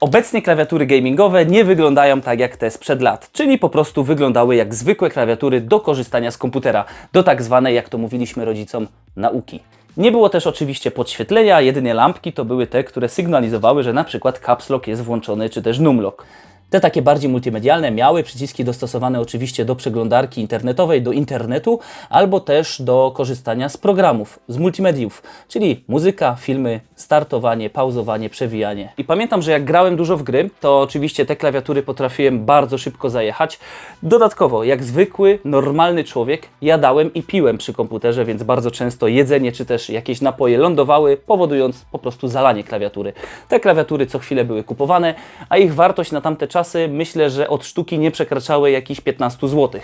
Obecnie klawiatury gamingowe nie wyglądają tak jak te sprzed lat, czyli po prostu wyglądały jak zwykłe klawiatury do korzystania z komputera, do tak zwanej, jak to mówiliśmy rodzicom, nauki. Nie było też oczywiście podświetlenia, jedynie lampki to były te, które sygnalizowały, że na przykład caps lock jest włączony, czy też numlock. Te takie bardziej multimedialne miały przyciski dostosowane oczywiście do przeglądarki internetowej, do internetu, albo też do korzystania z programów, z multimediów, czyli muzyka, filmy, startowanie, pauzowanie, przewijanie. I pamiętam, że jak grałem dużo w gry, to oczywiście te klawiatury potrafiłem bardzo szybko zajechać. Dodatkowo, jak zwykły, normalny człowiek, jadałem i piłem przy komputerze, więc bardzo często jedzenie czy też jakieś napoje lądowały, powodując po prostu zalanie klawiatury. Te klawiatury co chwilę były kupowane, a ich wartość na tamte czasy myślę, że od sztuki nie przekraczały jakichś 15 zł.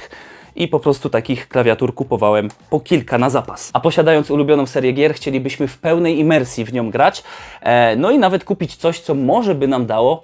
I po prostu takich klawiatur kupowałem po kilka na zapas. A posiadając ulubioną serię gier, chcielibyśmy w pełnej imersji w nią grać. E, no i nawet kupić coś, co może by nam dało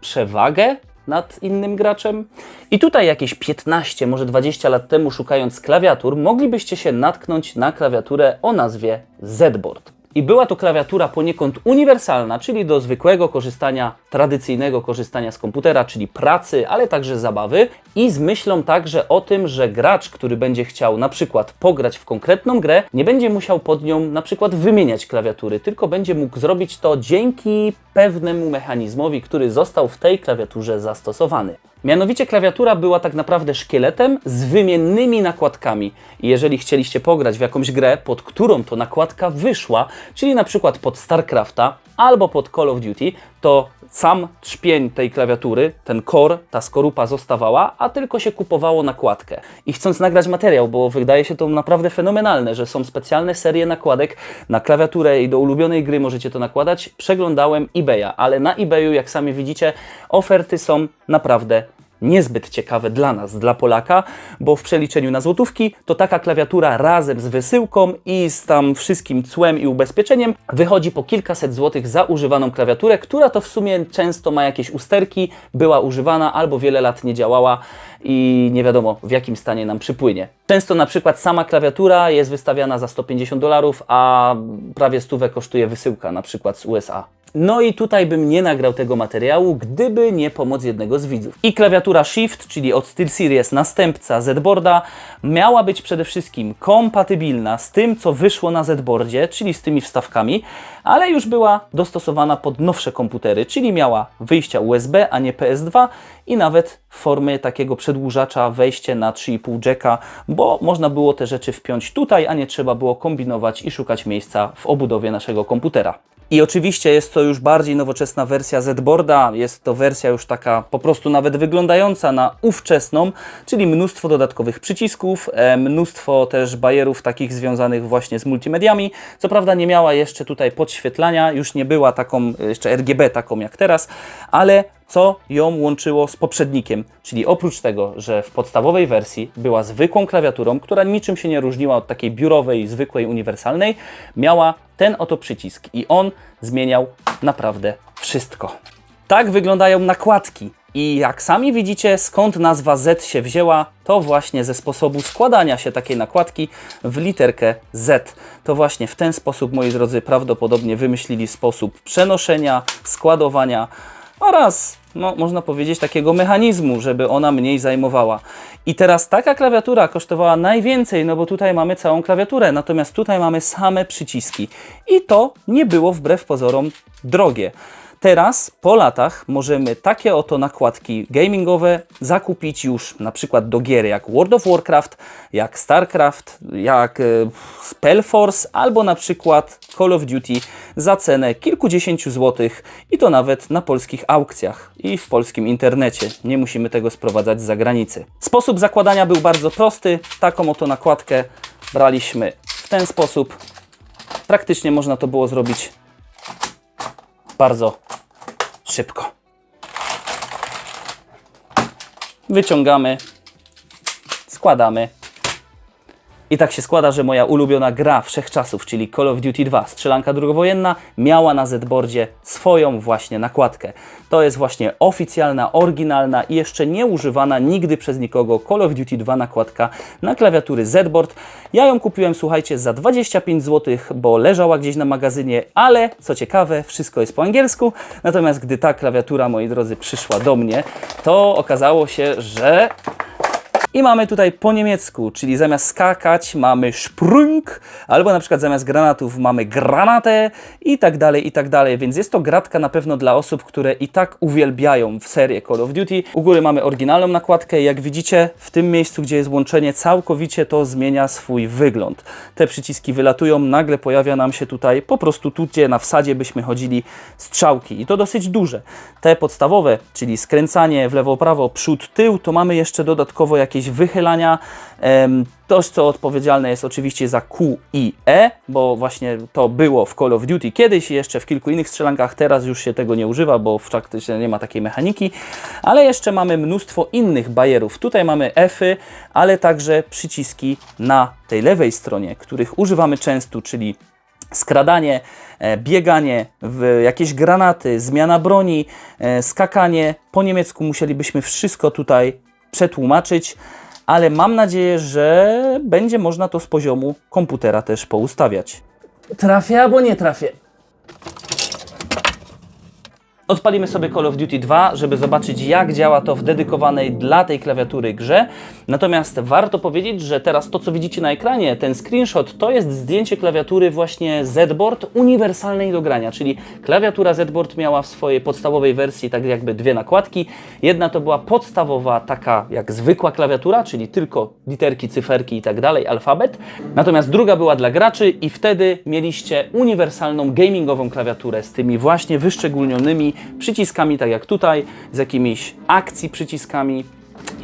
przewagę nad innym graczem. I tutaj jakieś 15, może 20 lat temu, szukając klawiatur, moglibyście się natknąć na klawiaturę o nazwie Z-Board. I była to klawiatura poniekąd uniwersalna, czyli do zwykłego korzystania, tradycyjnego korzystania z komputera, czyli pracy, ale także zabawy. I z myślą także o tym, że gracz, który będzie chciał na przykład pograć w konkretną grę, nie będzie musiał pod nią na przykład wymieniać klawiatury, tylko będzie mógł zrobić to dzięki pewnemu mechanizmowi, który został w tej klawiaturze zastosowany. Mianowicie klawiatura była tak naprawdę szkieletem z wymiennymi nakładkami. I jeżeli chcieliście pograć w jakąś grę, pod którą to nakładka wyszła, czyli na przykład pod StarCrafta albo pod Call of Duty, to sam trzpień tej klawiatury, ten core, ta skorupa zostawała, a tylko się kupowało nakładkę. I chcąc nagrać materiał, bo wydaje się to naprawdę fenomenalne, że są specjalne serie nakładek na klawiaturę i do ulubionej gry możecie to nakładać, przeglądałem eBaya, ale na eBayu, jak sami widzicie, oferty są naprawdę niezbyt ciekawe dla nas, dla Polaka, bo w przeliczeniu na złotówki to taka klawiatura razem z wysyłką i z tam wszystkim cłem i ubezpieczeniem wychodzi po kilkaset złotych za używaną klawiaturę, która to w sumie często ma jakieś usterki, była używana albo wiele lat nie działała i nie wiadomo w jakim stanie nam przypłynie. Często na przykład sama klawiatura jest wystawiana za 150 dolarów, a prawie stówę kosztuje wysyłka na przykład z USA. No i tutaj bym nie nagrał tego materiału, gdyby nie pomoc jednego z widzów. I klawiatura Shift, czyli od SteelSeries następca Z-Boarda, miała być przede wszystkim kompatybilna z tym, co wyszło na Z-Boardzie, czyli z tymi wstawkami, ale już była dostosowana pod nowsze komputery, czyli miała wyjścia USB, a nie PS2 i nawet formy takiego przedłużacza wejście na 3,5 jacka, bo można było te rzeczy wpiąć tutaj, a nie trzeba było kombinować i szukać miejsca w obudowie naszego komputera. I oczywiście jest to już bardziej nowoczesna wersja Z-Boarda, jest to wersja już taka po prostu nawet wyglądająca na ówczesną, czyli mnóstwo dodatkowych przycisków, e, mnóstwo też bajerów takich związanych właśnie z multimediami. Co prawda nie miała jeszcze tutaj podświetlania, już nie była taką, e, jeszcze RGB taką jak teraz, ale co ją łączyło z poprzednikiem, czyli oprócz tego, że w podstawowej wersji była zwykłą klawiaturą, która niczym się nie różniła od takiej biurowej, zwykłej, uniwersalnej, miała ten oto przycisk i on zmieniał naprawdę wszystko. Tak wyglądają nakładki. I jak sami widzicie, skąd nazwa Z się wzięła, to właśnie ze sposobu składania się takiej nakładki w literkę Z. To właśnie w ten sposób, moi drodzy, prawdopodobnie wymyślili sposób przenoszenia, składowania oraz, no, można powiedzieć, takiego mechanizmu, żeby ona mniej zajmowała. I teraz taka klawiatura kosztowała najwięcej, no bo tutaj mamy całą klawiaturę, natomiast tutaj mamy same przyciski. I to nie było wbrew pozorom drogie. Teraz, po latach, możemy takie oto nakładki gamingowe zakupić już na przykład do gier jak World of Warcraft, jak StarCraft, jak e, Spellforce albo na przykład Call of Duty za cenę kilkudziesięciu złotych i to nawet na polskich aukcjach i w polskim internecie. Nie musimy tego sprowadzać z zagranicy. Sposób zakładania był bardzo prosty. Taką oto nakładkę braliśmy w ten sposób. Praktycznie można to było zrobić bardzo szybko. Wyciągamy, składamy I tak się składa, że moja ulubiona gra wszechczasów, czyli Call of Duty 2, strzelanka drugowojenna, miała na Z-boardzie swoją właśnie nakładkę. To jest właśnie oficjalna, oryginalna i jeszcze nie używana nigdy przez nikogo Call of Duty 2 nakładka na klawiatury Z-board. Ja ją kupiłem, słuchajcie, za 25 zł, bo leżała gdzieś na magazynie, ale co ciekawe, wszystko jest po angielsku. Natomiast gdy ta klawiatura, moi drodzy, przyszła do mnie, to okazało się, że i mamy tutaj po niemiecku, czyli zamiast skakać mamy sprung, albo na przykład zamiast granatów mamy granatę i tak dalej, i tak dalej. Więc jest to gratka na pewno dla osób, które i tak uwielbiają w serię Call of Duty. U góry mamy oryginalną nakładkę. Jak widzicie, w tym miejscu, gdzie jest łączenie, całkowicie to zmienia swój wygląd. Te przyciski wylatują, nagle pojawia nam się tutaj, po prostu tu, gdzie na wsadzie byśmy chodzili, strzałki. I to dosyć duże. Te podstawowe, czyli skręcanie w lewo, prawo, przód, tył, to mamy jeszcze dodatkowo jakieś wychylania. Em, To, co odpowiedzialne jest oczywiście za Q i E, bo właśnie to było w Call of Duty kiedyś jeszcze w kilku innych strzelankach. Teraz już się tego nie używa, bo w praktyce nie ma takiej mechaniki. Ale jeszcze mamy mnóstwo innych bajerów. Tutaj mamy Fy, ale także przyciski na tej lewej stronie, których używamy często, czyli skradanie, e, bieganie, jakieś granaty, zmiana broni, e, skakanie. Po niemiecku musielibyśmy wszystko tutaj przetłumaczyć, ale mam nadzieję, że będzie można to z poziomu komputera też poustawiać. Trafię albo nie trafię? Odpalimy sobie Call of Duty 2, żeby zobaczyć jak działa to w dedykowanej dla tej klawiatury grze. Natomiast warto powiedzieć, że teraz to co widzicie na ekranie, ten screenshot, to jest zdjęcie klawiatury właśnie Z-Board uniwersalnej do grania, czyli klawiatura Z-Board miała w swojej podstawowej wersji tak jakby dwie nakładki. Jedna to była podstawowa, taka jak zwykła klawiatura, czyli tylko literki, cyferki i tak dalej, alfabet. Natomiast druga była dla graczy i wtedy mieliście uniwersalną gamingową klawiaturę z tymi właśnie wyszczególnionymi przyciskami, tak jak tutaj, z jakimiś akcji przyciskami.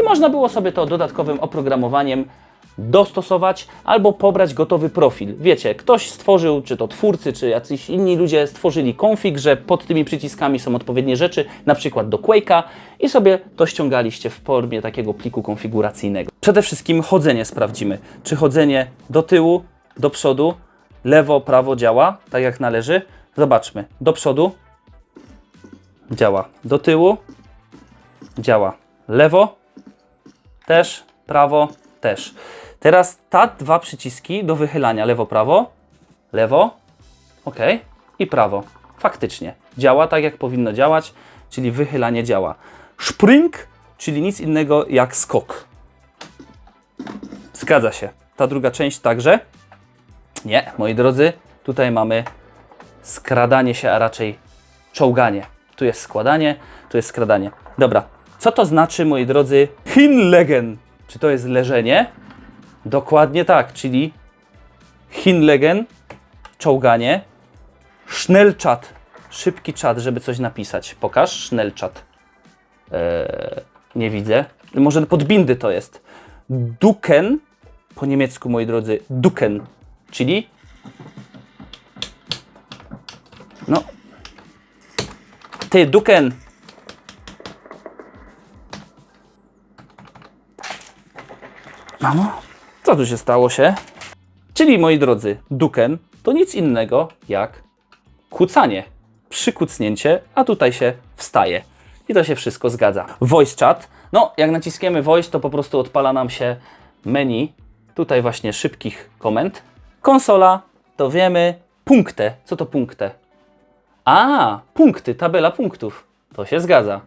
I można było sobie to dodatkowym oprogramowaniem dostosować albo pobrać gotowy profil. Wiecie, ktoś stworzył, czy to twórcy, czy jacyś inni ludzie stworzyli konfig, że pod tymi przyciskami są odpowiednie rzeczy, na przykład do Quake'a i sobie to ściągaliście w formie takiego pliku konfiguracyjnego. Przede wszystkim chodzenie sprawdzimy. Czy chodzenie do tyłu, do przodu, lewo, prawo działa, tak jak należy. Zobaczmy. Do przodu działa. Do tyłu działa. Lewo też, prawo też. Teraz ta dwa przyciski do wychylania lewo, prawo, lewo, ok, i prawo. Faktycznie działa tak, jak powinno działać, czyli wychylanie działa. Spring, czyli nic innego jak skok. Zgadza się. Ta druga część także. Nie, moi drodzy, tutaj mamy skradanie się, a raczej czołganie. Tu jest składanie, tu jest skradanie. Dobra, co to znaczy, moi drodzy, hinlegen? Czy to jest leżenie? Dokładnie tak, czyli hinlegen, czołganie, schnellchat, szybki czat, żeby coś napisać. Pokaż, schnellchat. Eee, nie widzę. Może podbindy to jest. Duken, po niemiecku, moi drodzy, duken, czyli no, ty, Duken. Mamo, co tu się stało się? Czyli, moi drodzy, Duken to nic innego jak kucanie. Przykucnięcie, a tutaj się wstaje. I to się wszystko zgadza. Voice chat. No, jak naciskamy voice, to po prostu odpala nam się menu. Tutaj właśnie szybkich komend. Konsola, to wiemy. Punktę. Co to punktę? A, punkty, tabela punktów. To się zgadza.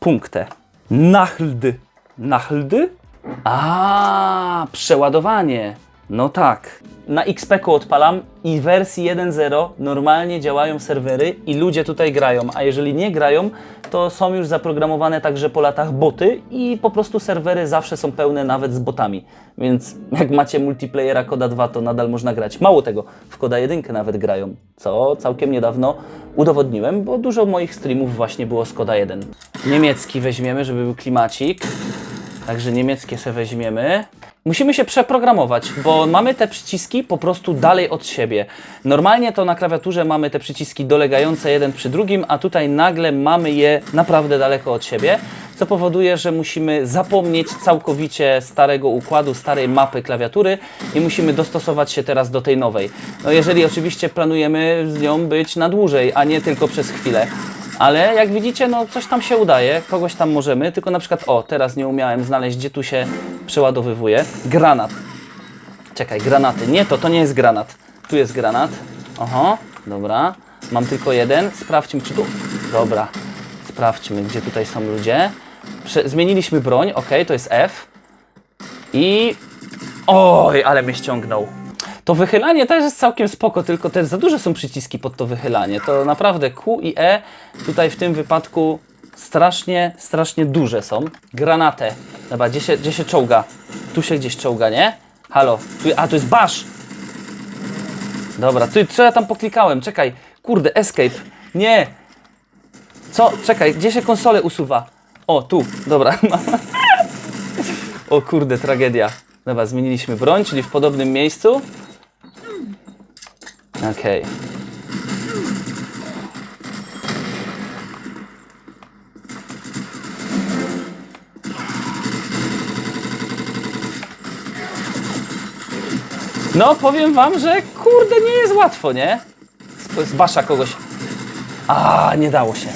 Punktę. Nachldy. Nachldy? A, przeładowanie. No tak. Na XP-ku odpalam i w wersji 1.0 normalnie działają serwery i ludzie tutaj grają, a jeżeli nie grają, to są już zaprogramowane także po latach boty i po prostu serwery zawsze są pełne nawet z botami. Więc jak macie multiplayera Koda 2, to nadal można grać. Mało tego, w Koda 1 nawet grają, co całkiem niedawno udowodniłem, bo dużo moich streamów właśnie było z Koda 1. Niemiecki weźmiemy, żeby był klimacik. Także niemieckie se weźmiemy. Musimy się przeprogramować, bo mamy te przyciski po prostu dalej od siebie. Normalnie to na klawiaturze mamy te przyciski dolegające jeden przy drugim, a tutaj nagle mamy je naprawdę daleko od siebie. co powoduje, że musimy zapomnieć całkowicie starego układu, starej mapy klawiatury i musimy dostosować się teraz do tej nowej. No jeżeli oczywiście planujemy z nią być na dłużej, a nie tylko przez chwilę. Ale jak widzicie, no coś tam się udaje, kogoś tam możemy, tylko na przykład, o, teraz nie umiałem znaleźć, gdzie tu się przeładowywuje. Granat. Czekaj, granaty. Nie, to, to nie jest granat. Tu jest granat. Oho, dobra. Mam tylko jeden. Sprawdźmy, czy tu... Dobra. Sprawdźmy, gdzie tutaj są ludzie. Prze zmieniliśmy broń, ok, to jest F. I... Oj, ale mnie ściągnął. To wychylanie też jest całkiem spoko, tylko też za duże są przyciski pod to wychylanie. To naprawdę Q i E tutaj w tym wypadku strasznie, strasznie duże są. Granatę. Dobra, gdzie się, gdzie się czołga? Tu się gdzieś czołga, nie? Halo, tu, a tu jest basz! Dobra, ty, co ja tam poklikałem? Czekaj, kurde, escape. Nie! Co? Czekaj, gdzie się konsole usuwa? O, tu, dobra. o kurde, tragedia. Dobra, zmieniliśmy broń, czyli w podobnym miejscu. Okej. No, powiem wam, że kurde, nie jest łatwo, nie? Zbasza kogoś. A, nie dało się.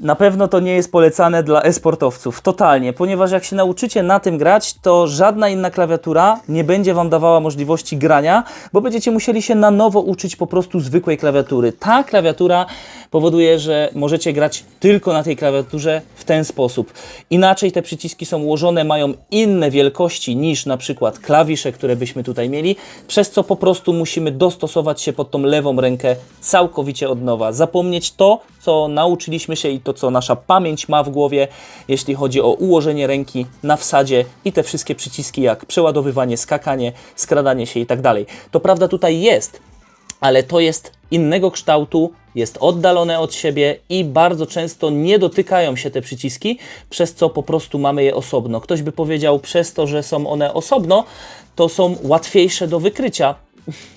Na pewno to nie jest polecane dla e-sportowców, totalnie, ponieważ jak się nauczycie na tym grać, to żadna inna klawiatura nie będzie Wam dawała możliwości grania, bo będziecie musieli się na nowo uczyć po prostu zwykłej klawiatury. Ta klawiatura powoduje, że możecie grać tylko na tej klawiaturze w ten sposób. Inaczej te przyciski są ułożone, mają inne wielkości niż na przykład klawisze, które byśmy tutaj mieli, przez co po prostu musimy dostosować się pod tą lewą rękę całkowicie od nowa. Zapomnieć to, co nauczyliśmy się i to, co nasza pamięć ma w głowie, jeśli chodzi o ułożenie ręki na wsadzie i te wszystkie przyciski jak przeładowywanie, skakanie, skradanie się i tak dalej. To prawda tutaj jest, ale to jest innego kształtu, jest oddalone od siebie i bardzo często nie dotykają się te przyciski, przez co po prostu mamy je osobno. Ktoś by powiedział, przez to, że są one osobno, to są łatwiejsze do wykrycia.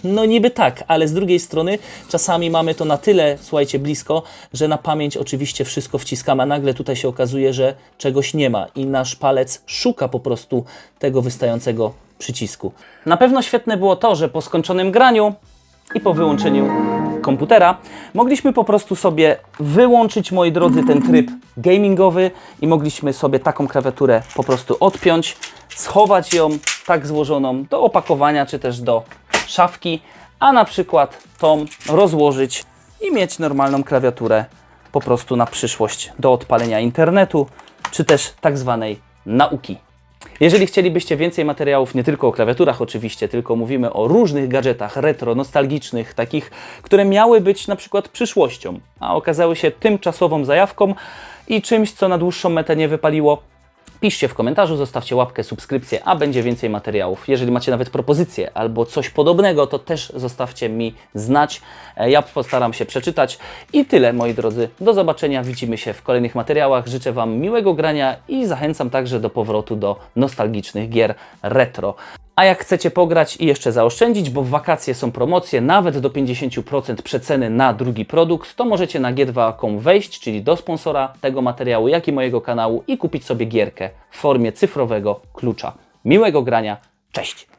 No niby tak, ale z drugiej strony czasami mamy to na tyle, słuchajcie, blisko, że na pamięć oczywiście wszystko wciskamy, a nagle tutaj się okazuje, że czegoś nie ma i nasz palec szuka po prostu tego wystającego przycisku. Na pewno świetne było to, że po skończonym graniu i po wyłączeniu komputera mogliśmy po prostu sobie wyłączyć, moi drodzy, ten tryb gamingowy i mogliśmy sobie taką klawiaturę po prostu odpiąć, schować ją tak złożoną do opakowania czy też do szafki, a na przykład tą rozłożyć i mieć normalną klawiaturę po prostu na przyszłość do odpalenia internetu czy też tak zwanej nauki. Jeżeli chcielibyście więcej materiałów, nie tylko o klawiaturach oczywiście, tylko mówimy o różnych gadżetach retro, nostalgicznych, takich, które miały być na przykład przyszłością, a okazały się tymczasową zajawką i czymś, co na dłuższą metę nie wypaliło, Piszcie w komentarzu, zostawcie łapkę, subskrypcję, a będzie więcej materiałów. Jeżeli macie nawet propozycje albo coś podobnego, to też zostawcie mi znać. E, Ja postaram się przeczytać. I tyle, moi drodzy. Do zobaczenia. Widzimy się w kolejnych materiałach. Życzę Wam miłego grania i zachęcam także do powrotu do nostalgicznych gier retro. A jak chcecie pograć i jeszcze zaoszczędzić, bo w wakacje są promocje nawet do 50% przeceny na drugi produkt, to możecie na g2.com wejść, czyli do sponsora tego materiału, jak i mojego kanału i kupić sobie gierkę w formie cyfrowego klucza. Miłego grania, cześć!